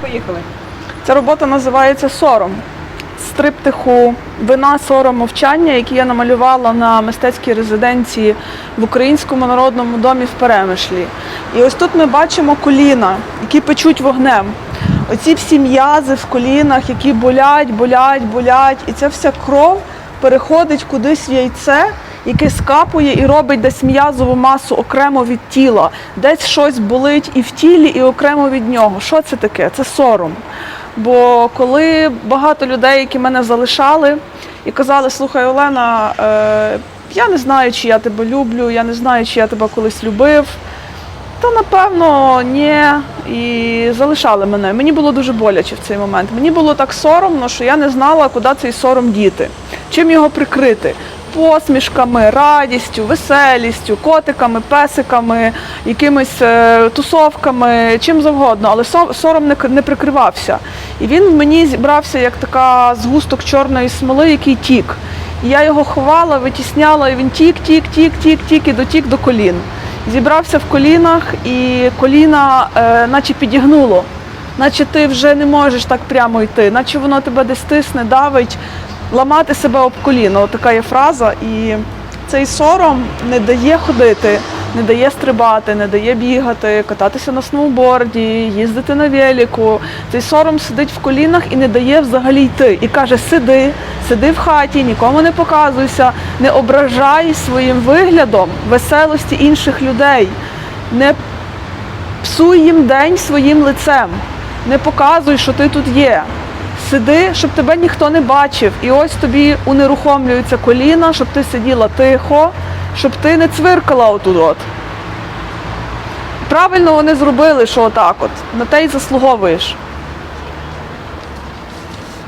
Поїхали. Ця робота називається Сором. З триптиху Вина, сором, мовчання, які я намалювала на мистецькій резиденції в Українському народному домі в Перемишлі. І ось тут ми бачимо коліна, які печуть вогнем. Оці всі м'язи в колінах, які болять, болять, болять. І ця вся кров переходить кудись в яйце, яке скапує і робить десь м'язову масу окремо від тіла. Десь щось болить і в тілі, і окремо від нього. Що це таке? Це сором. Бо коли багато людей, які мене залишали і казали, слухай, Олена, е, я не знаю, чи я тебе люблю, я не знаю, чи я тебе колись любив. Та напевно ні. І залишали мене. Мені було дуже боляче в цей момент. Мені було так соромно, що я не знала, куди цей сором діти, чим його прикрити. Посмішками, радістю, веселістю, котиками, песиками, якимись е, тусовками, чим завгодно, але сором не, прикривався. І він в мені зібрався як така згусток чорної смоли, який тік. І я його ховала, витісняла, і він тік, тік, тік, тік, тік і дотік до колін. Зібрався в колінах, і коліна е, наче підігнуло, наче ти вже не можеш так прямо йти, наче воно тебе десь тисне, давить, ламати себе об коліно. Така є фраза. І цей сором не дає ходити, не дає стрибати, не дає бігати, кататися на сноуборді, їздити на велику. Цей сором сидить в колінах і не дає взагалі йти. І каже: сиди, сиди в хаті, нікому не показуйся, не ображай своїм виглядом веселості інших людей. Не псуй їм день своїм лицем, не показуй, що ти тут є. Сиди, щоб тебе ніхто не бачив. І ось тобі унерухомлюються коліна, щоб ти сиділа тихо, щоб ти не цвиркала отут. от. Правильно вони зробили, що отак от. На те й заслуговуєш.